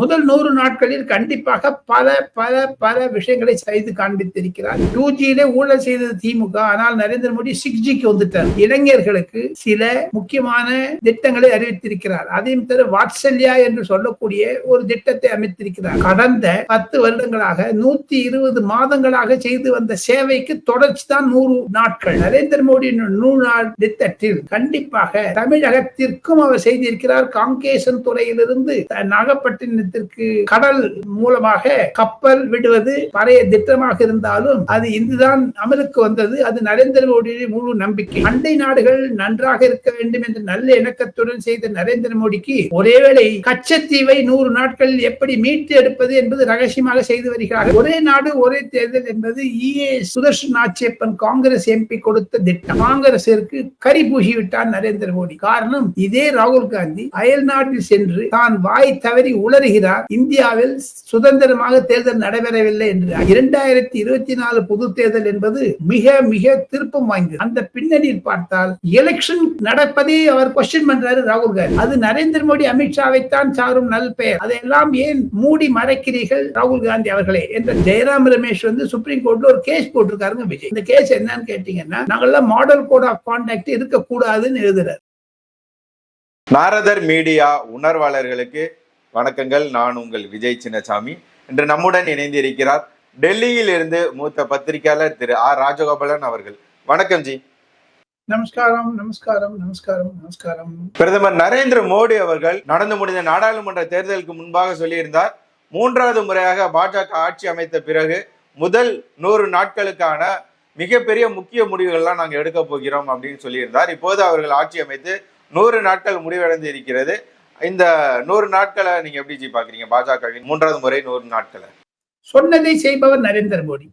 முதல் நூறு நாட்களில் கண்டிப்பாக பல பல பல விஷயங்களை செய்து காண்பித்திருக்கிறார். டூ ஜியிலே ஊழல் செய்தது திமுக. ஆனால் நரேந்திர மோடி சிக்ஸ் ஜிக்கு வந்துட்டார். இளைஞர்களுக்கு சில முக்கியமான திட்டங்களை அறிவித்திருக்கிறார். அதையும் தவிர வாத்சல்யா என்று சொல்லக்கூடிய ஒரு திட்டத்தை அமைத்திருக்கிறார். கடந்த பத்து வருடங்களாக நூத்தி இருபது மாதங்களாக செய்து வந்த சேவைக்கு தொடர்ச்சி தான் நூறு நாட்கள். நரேந்திர மோடியின் நூறு நாள் திட்டத்தில் கண்டிப்பாக தமிழகத்திற்கும் அவர் செய்திருக்கிறார். காங்கேசன் துறையிலிருந்து நாகப்பட்டினத்திற்கு கடல் மூலமாக கப்பல் விடுவது பழைய திட்டமாக இருந்தாலும் அது இன்றுதான் அமலுக்கு வந்தது. அது நரேந்திர மோடி முழு நம்பிக்கை. அண்டை நாடுகள் நன்றாக இருக்க வேண்டும் என்ற நல்ல இணக்கத்துடன் செய்த நரேந்திர மோடிக்கு ஒரேவேளை கச்சத்தீவை நூறு நாட்களில் எப்படி மீட்டு எடுப்பது என்பது ரகசியமாக செய்து வருகிறார்கள். ஒரே நாடு ஒரே தேர்தல் என்பது இஏ சுதர்ஷன் ஆட்சியப்பன் காங்கிரஸ் எம்பி கொடுத்த திட்டம். காங்கிரசிற்கு கரி பூசி விட்டார் நரேந்திர மோடி. காரணம் இதே ராகுல் காந்தி அயல் நாட்டில் சென்று தான் வாய் தவறி உளறுகிறார் இந்தியாவில் சுதந்திரமாக தேர்தல் நடைபெறவில்லை என்று. இரண்டாயிரத்தி இருபத்தி நாலு பொது தேர்தல் என்பது மிக மிக திருப்பம் வாய்ந்தது. அந்த பின்னணியில் பார்த்தால் எலெக்ஷன் நடப்பதே அவர் கொஸ்டின் பண்றாரு ராகுல் காந்தி. அது நரேந்திர மோடி அமித்ஷாவை தான் சாரும் நல் பெயர். அதையெல்லாம் ஏன் மூடி மறைக்கிறீர்கள் ராகுல் காந்தி அவர்களே என்ற ஜெயராம் ரமேஷ் வந்து சுப்ரீம் கோர்ட்ல ஒரு கேஸ் போட்டிருக்காருங்க விஜய். இந்த கேஸ் என்னன்னு கேட்டீங்கன்னா நாங்கெல்லாம் மாடல் கோட் ஆஃப் கான்டாக்ட் இருக்கக்கூடாதுன்னு எழுதுறாரு. நாரதர் மீடியா உணர்வாளர்களுக்கு வணக்கங்கள். நான் உங்கள் விஜய் சின்னசாமி. இன்று நம்முடன் இணைந்திருக்கிறார் டெல்லியில் இருந்து மூத்த பத்திரிகையாளர் திரு ஆர். ராஜகோபாலன் அவர்கள். வணக்கம் ஜி. நமஸ்காரம் நமஸ்காரம் நமஸ்காரம் நமஸ்காரம். பிரதமர் நரேந்திர மோடி அவர்கள் நடந்து முடிந்த நாடாளுமன்ற தேர்தலுக்கு முன்பாக சொல்லியிருந்தார் மூன்றாவது முறையாக பாஜக ஆட்சி அமைத்த பிறகு முதல் நூறு நாட்களுக்கான மிகப்பெரிய முக்கிய முடிவுகள்லாம் நாங்கள் எடுக்க போகிறோம் அப்படின்னு சொல்லியிருந்தார். இப்போது அவர்கள் ஆட்சி அமைத்து நூறு நாட்கள் முடிவடைந்து இருக்கிறது. இந்த நூறு நாட்களை நீங்க எப்படி ஜி பாக்குறீங்க? பாஜகவின் மூன்றாவது முறை நூறு நாட்களை. சொன்னதை செய்பவர் நரேந்திர மோடி.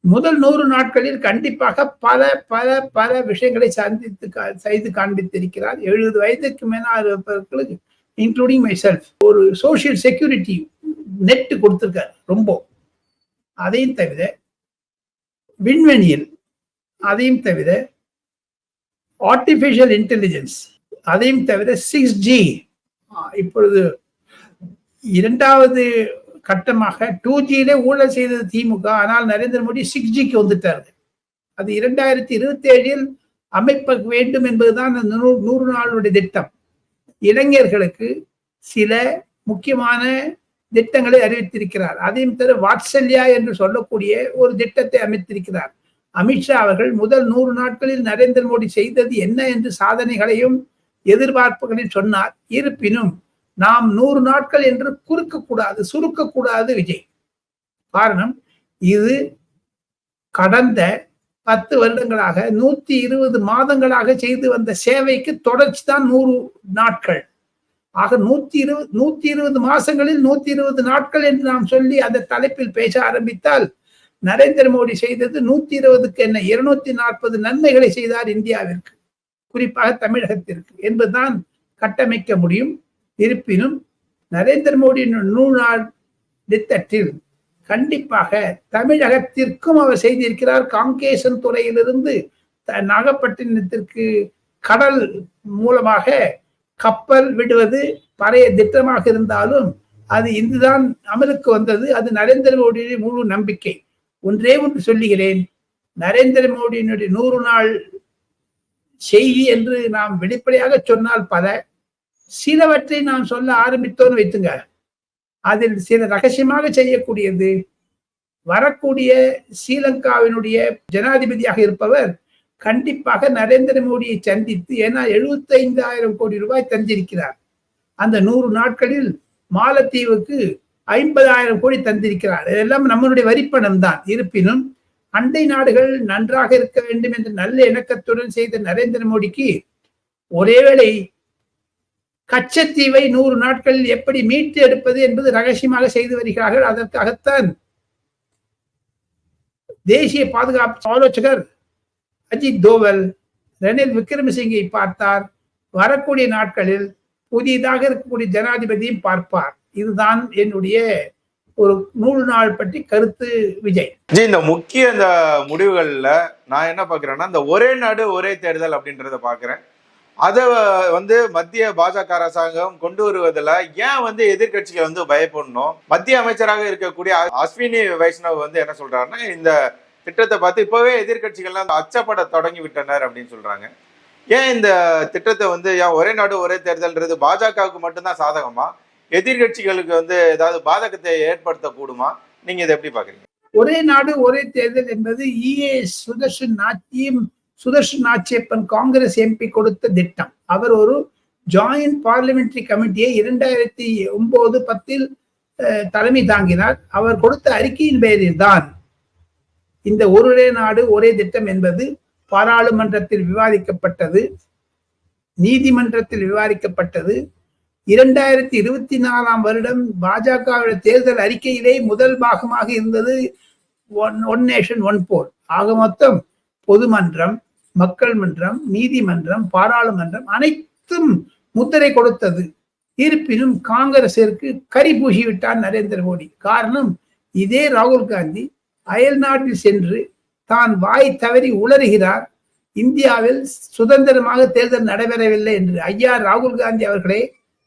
முதல் நூறு நாட்களில் கண்டிப்பாக பல பல பல விஷயங்களை சந்தித்து கா- செய்து காண்பித்திருக்கிறார். எழுபது வயதுக்கு மேல இருப்பவர்களுக்கு இன்க்ளூடிங் மை செல்ஃப் ஒரு சோசியல் செக்யூரிட்டி நெட் கொடுத்துருக்காரு ரொம்ப. அதையும் தவிர விண்வெளியில் அதையும் தவிர ஆர்டிஃபிஷியல் இன்டெலிஜென்ஸ் அதையும் தவிர சிக்ஸ் ஜி இப்பொழுது இரண்டாவது கட்டமாக டூ ஜியிலே ஊழல் செய்தது திமுக. ஆனால் நரேந்திர மோடி சிக்ஸ் ஜிக்கு வந்துட்டார்கள் அது இரண்டாயிரத்தி இருபத்தி ஏழில் அமைப்ப வேண்டும் என்பதுதான் அந்த நூறு நூறு நாளுடைய திட்டம். இளைஞர்களுக்கு சில முக்கியமான திட்டங்களை அறிவித்திருக்கிறார். அதையும் தவிர வாத்சல்யா என்று சொல்லக்கூடிய ஒரு திட்டத்தை அமைத்திருக்கிறார். அமித்ஷா அவர்கள் முதல் நூறு நாட்களில் நரேந்திர மோடி செய்தது என்ன என்று சாதனைகளையும் எதிர்பார்ப்புகளை சொன்னார் இருப்பினும் நாம் நூறு நாட்கள் என்று குறுக்கக்கூடாது சுருக்கக்கூடாது விஜய். காரணம் இது கடந்த பத்து வருடங்களாக நூத்தி இருபது மாதங்களாக செய்து வந்த சேவைக்கு தொடர்ச்சி தான் நூறு நாட்கள். ஆக நூத்தி இருபது நூத்தி இருபது மாசங்களில் நூத்தி இருபது நாட்கள் என்று நாம் சொல்லி அந்த தலைப்பில் பேச ஆரம்பித்தால் நரேந்திர மோடி செய்தது நூத்தி இருபதுக்கு என்ன இருநூத்தி நாற்பது நன்மைகளை செய்தார் இந்தியாவிற்கு. குறிப்பாக தமிழகத்திற்கு என்பதுதான் கட்டமைக்க முடியும். இருப்பினும் நரேந்திர மோடியின் நூறு நாள் திட்டத்தில் கண்டிப்பாக தமிழகத்திற்கும் அவர் செய்திருக்கிறார். காங்கேசன் துறையிலிருந்து த- நாகப்பட்டினத்திற்கு கடல் மூலமாக கப்பல் விடுவது பழைய திட்டமாக இருந்தாலும் அது இன்றுதான் அமலுக்கு வந்தது. அது நரேந்திர மோடியுடைய முழு நம்பிக்கை. ஒன்றே ஒன்று சொல்லுகிறேன். நரேந்திர மோடியினுடைய நூறு நாள் செய்தி என்று நாம் வெளிப்படையாக சொன்னால் பல சிலவற்றை நாம் சொல்ல ஆரம்பித்தோன்னு வைத்துங்க. அதில் சில ரகசியமாக செய்யக்கூடியது வரக்கூடிய ஸ்ரீலங்காவினுடைய ஜனாதிபதியாக இருப்பவர் கண்டிப்பாக நரேந்திர மோடியை சந்தித்து ஏன்னா 75000 கோடி ரூபாய் தந்திருக்கிறார். அந்த நூறு நாட்களில் மாலத்தீவுக்கு ஐம்பதாயிரம் கோடி தந்திருக்கிறார். இதெல்லாம் நம்மளுடைய வரிப்பணம் தான் இருப்பினும் அண்டை நாடுகள் நன்றாக இருக்க வேண்டும் என்ற நல்ல இணக்கத்துடன் செய்த நரேந்திர மோடிக்கு ஒரேவேளை கச்சத்தீவை நூறு நாட்களில் எப்படி மீட்டு எடுப்பது என்பது ரகசியமாக செய்து வருகிறார்கள். அதற்காகத்தான் தேசிய பாதுகாப்பு ஆலோசகர் அஜித் தோவல் ரணில் விக்ரமசிங்கை பார்த்தார். வரக்கூடிய நாட்களில் புதிதாக இருக்கக்கூடிய ஜனாதிபதியும் பார்ப்பார். இதுதான் என்னுடைய ஒரு நூறு நாள் பற்றி கருத்து விஜய். ஜி இந்த முக்கிய இந்த முடிவுகள்ல நான் என்ன பாக்குறேன்னா இந்த ஒரே நாடு ஒரே தேர்தல் அப்படின்றத பாக்குறேன் அதை வந்து மத்திய பாஜக அரசாங்கம் கொண்டு வருவதில் ஏன் வந்து எதிர்க்கட்சிகள் வந்து பயப்படணும்? மத்திய அமைச்சராக இருக்கக்கூடிய அஸ்வினி வைஷ்ணவ் வந்து என்ன சொல்றாருன்னா இந்த திட்டத்தை பார்த்து இப்பவே எதிர்க்கட்சிகள்லாம் அச்சப்பட தொடங்கி விட்டனர் அப்படின்னு சொல்றாங்க. ஏன் இந்த திட்டத்தை வந்து ஏன் ஒரே நாடு ஒரே தேர்தல்ன்றது பாஜகவுக்கு மட்டும்தான் சாதகமா? எதிர்கட்சிகளுக்கு வந்து ஏதாவது பாதகத்தை ஏற்படுத்தக்கூடுமா? நீங்க இதை எப்படி பாக்குறீங்க ஒரே நாடு ஒரே தேர்தல் என்பது இஏ சுதர்ஷன் நாச்சியம் சுதர்ஷன் நாச்சியப்பன் காங்கிரஸ் எம்பி கொடுத்த திட்டம். அவர் ஒரு ஜாயிண்ட் பார்லிமெண்ட்ரி கமிட்டியை இரண்டாயிரத்தி ஒன்பது பத்தில் அஹ், தலைமை தாங்கினார். அவர் கொடுத்த அறிக்கையின் பெயரில் தான் இந்த ஒரே நாடு ஒரே திட்டம் என்பது பாராளுமன்றத்தில் விவாதிக்கப்பட்டது நீதிமன்றத்தில் விவாதிக்கப்பட்டது இரண்டாயிரத்தி இருபத்தி நாலாம் வருடம் பாஜகவிட தேர்தல் அறிக்கையிலே முதல் பாகமாக இருந்தது one one nation one poll ஆக மொத்தம் பொதுமன்றம் மக்கள் மன்றம் நீதிமன்றம் பாராளுமன்றம் அனைத்தும் முத்திரை கொடுத்தது. இருப்பினும் காங்கிரசிற்கு கரி பூசிவிட்டார் நரேந்திர மோடி. காரணம் இதே ராகுல் காந்தி அயல் நாட்டில் சென்று தான் வாய் தவறி உளறுகிறார். இந்தியாவில் சுதந்திரமாக தேர்தல் நடைபெறவில்லை என்று ஐயா ராகுல் காந்தி அவர்களே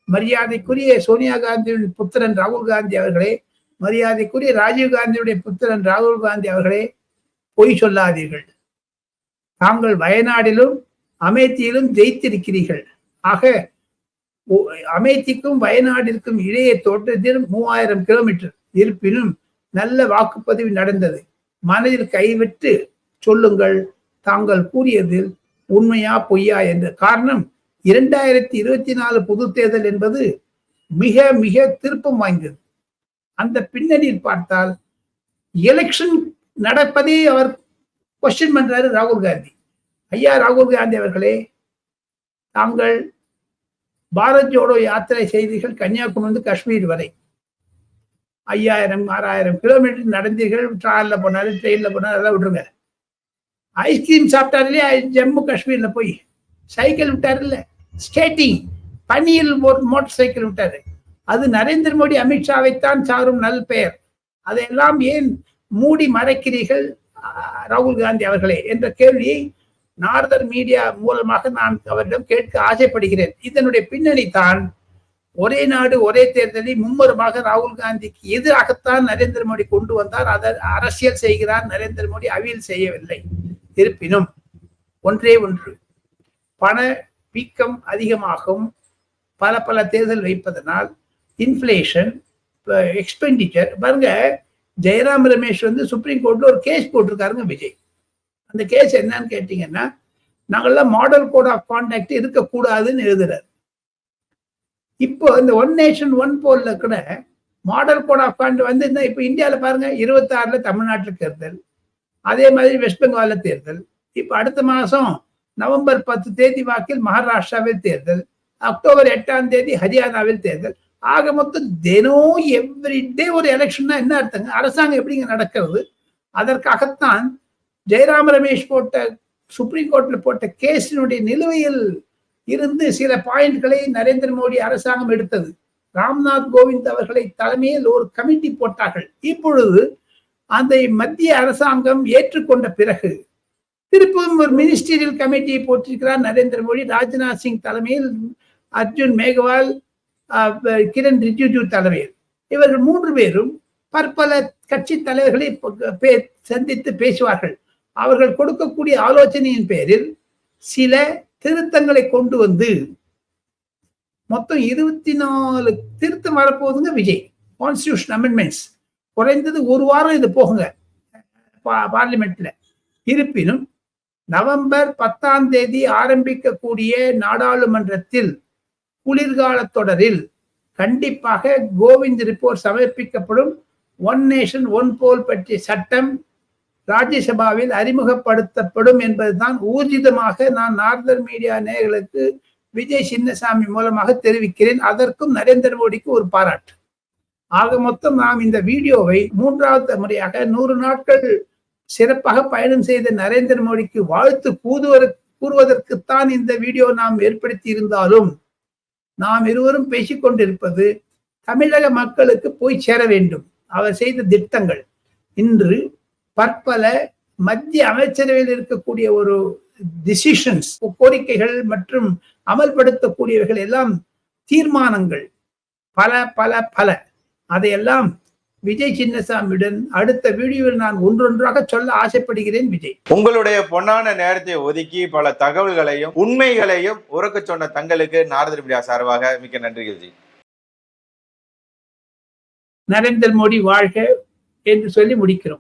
மரியாதைக்குரிய சோனியா காந்தியுடைய புத்திரன் ராகுல் காந்தி அவர்களே மரியாதைக்குரிய ராஜீவ் காந்தியுடைய புத்திரன் ராகுல் காந்தி அவர்களே பொய் சொல்லாதீர்கள். தாங்கள் வயநாடிலும் அமேத்தியிலும் ஜெயித்திருக்கிறீர்கள். ஆக ஒ- அமேத்திக்கும் வயநாடிற்கும் இடையே தோற்றத்தில் மூவாயிரம் கிலோமீட்டர் இருப்பினும் நல்ல வாக்குப்பதிவு நடந்தது. மனதில் கைவிட்டு சொல்லுங்கள் தாங்கள் கூறியதில் உண்மையா பொய்யா என்ற காரணம் இரண்டாயிரத்தி இருபத்தி நாலு பொது தேர்தல் என்பது மிக மிக திருப்பம் வாய்ந்தது. அந்த பின்னணியில் பார்த்தால் எலெக்ஷன் நடப்பதே அவர் கொஸ்டின் பண்றாரு ராகுல் காந்தி. ஐயா ராகுல் காந்தி அவர்களே தாங்கள் பாரத் ஜோடோ யாத்திரை செய்தீர்கள் கன்னியாகுமரி காஷ்மீர் வரை. ஐயாயிரம் ஆறாயிரம் கிலோமீட்டர் நடந்தீர்கள் ட்ராலில் போனாரு ட்ரெயினில் போனாரு அதெல்லாம் விட்டுருங்க. ஐஸ்கிரீம் சாப்பிட்டாரு இல்லையா? ஜம்மு காஷ்மீரில் போய். சைக்கிள் விட்டாரு இல்லை? ஸ்கேட்டிங். பனியில் ஒரு மோட்டார் சைக்கிள் விட்டாரு. அது நரேந்திர மோடி அமித்ஷாவைத்தான் சாரும் நல் பெயர். அதையெல்லாம் ஏன் மூடி மறைக்கிறீர்கள் ராகுல் காந்தி அவர்களே? என்ற கேள்வியை நார்தர் மீடியா மூலமாக நான் அவரிடம் கேட்க ஆசைப்படுகிறேன். இதனுடைய பின்னணி தான் ஒரே நாடு ஒரே தேர்தலை மும்முரமாக ராகுல் காந்திக்கு எதிராகத்தான் நரேந்திர மோடி கொண்டு வந்தார். அதை அரசியல் செய்கிறார் நரேந்திர மோடி அவியல் செய்யவில்லை. இருப்பினும் ஒன்றே ஒன்று. பண வீக்கம் அதிகமாகும். பல பல தேர்தல் வைப்பதனால் இன்ஃப்ளேஷன் எக்ஸ்பெண்டிச்சர் பாருங்க ஜெயராம் ரமேஷ் வந்து சுப்ரீம் கோர்ட்ல ஒரு கேஸ் போட்டிருக்காருங்க விஜய். அந்த கேஸ் என்னன்னு கேட்டீங்கன்னா நாங்கள்லாம் மாடல் கோட் ஆஃப் கான்டாக்ட் இருக்கக்கூடாதுன்னு எழுதுறாரு. இப்போ இந்த ஒன் நேஷன் ஒன் போல்ல கூட மாடல் கோட் ஆஃப் கான்டாக்ட் வந்து இந்த இப்போ இந்தியாவில் பாருங்க இருபத்தாறுல தமிழ்நாட்டில் தேர்தல் அதே மாதிரி வெஸ்ட் பெங்காலில் தேர்தல். இப்போ அடுத்த மாதம் நவம்பர் பத்து தேதி வாக்கில் மகாராஷ்டிராவில் தேர்தல் அக்டோபர் எட்டாம் தேதி ஹரியானாவில் தேர்தல். ஆக மொத்தம் தினம் எவ்ரிடே ஒரு எலெக்ஷன்னா என்ன அர்த்தங்க? அரசாங்கம் எப்படிங்க நடக்கிறது? அதற்காகத்தான் ஜெயராம ரமேஷ் போட்ட சுப்ரீம் கோர்ட்ல போட்ட கேஸினுடைய நிலுவையில் இருந்து சில பாயிண்ட்களை நரேந்திர மோடி அரசாங்கம் எடுத்தது. ராம்நாத் கோவிந்த் அவர்களை தலைமையில் ஒரு கமிட்டி போட்டார்கள். இப்பொழுது அந்த மத்திய அரசாங்கம் ஏற்றுக்கொண்ட பிறகு திருப்பும் ஒரு மினிஸ்டீரியல் கமிட்டியை போட்டிருக்கிறார் நரேந்திர மோடி. ராஜ்நாத் சிங் தலைமையில் அர்ஜுன் மேகவால் கிரண் ரிஜிஜு தலைமையில். இவர்கள் மூன்று பேரும் பற்பல கட்சி தலைவர்களை பே- சந்தித்து பேசுவார்கள். அவர்கள் கொடுக்கக்கூடிய ஆலோசனையின் பேரில் சில திருத்தங்களை கொண்டு வந்து மொத்தம் இருபத்தி நாலு திருத்தம் வரப்போகுதுங்க விஜய். கான்ஸ்டியூஷன் அமெண்ட்மெண்ட்ஸ் குறைந்தது ஒரு வாரம் இது போகுங்க. பா- பார்லிமெண்ட்ல. இருப்பினும் நவம்பர் பத்தாம் தேதி ஆரம்பிக்கக்கூடிய நாடாளுமன்றத்தில் குளிர்கால தொடரில் கண்டிப்பாக கோவிந்த் ரிப்போர்ட் சமர்ப்பிக்கப்படும் ஒன் நேஷன் ஒன் போல் பற்றிய சட்டம் ராஜ்யசபாவில் அறிமுகப்படுத்தப்படும் என்பதுதான் ஊர்ஜிதமாக நான் நார்தர் மீடியா நேயர்களுக்கு விஜய் சின்னசாமி மூலமாக தெரிவிக்கிறேன். அதற்கும் நரேந்திர மோடிக்கு ஒரு பாராட்டு. ஆக மொத்தம் நாம் இந்த வீடியோவை மூன்றாவது முறையாக நூறு நாட்கள் சிறப்பாக பயணம் செய்த நரேந்திர மோடிக்கு வாழ்த்து கூதுவர கூறுவதற்குத்தான் இந்த வீடியோ நாம் ஏற்படுத்தி இருந்தாலும் நாம் இருவரும் பேசிக்கொண்டிருப்பது தமிழக மக்களுக்கு போய் சேர வேண்டும். அவர் செய்த திட்டங்கள். இன்று பற்பல மத்திய அமைச்சரவையில் இருக்கக்கூடிய ஒரு டிசிஷன்ஸ் கோரிக்கைகள் மற்றும் அமல்படுத்தக்கூடியவர்கள் எல்லாம் தீர்மானங்கள். பல பல பல. அதையெல்லாம் விஜய் சின்னசாமியுடன் அடுத்த வீடியோவில் நான் ஒன்றொன்றாக சொல்ல ஆசைப்படுகிறேன் விஜய். உங்களுடைய பொன்னான நேரத்தை ஒதுக்கி பல தகவல்களையும் உண்மைகளையும் உறக்க சொன்ன தங்களுக்கு நாரதர் மீடியா சார்பாக மிக்க நன்றிகள் ஜி நரேந்திர மோடி வாழ்க என்று சொல்லி முடிக்கிறோம்.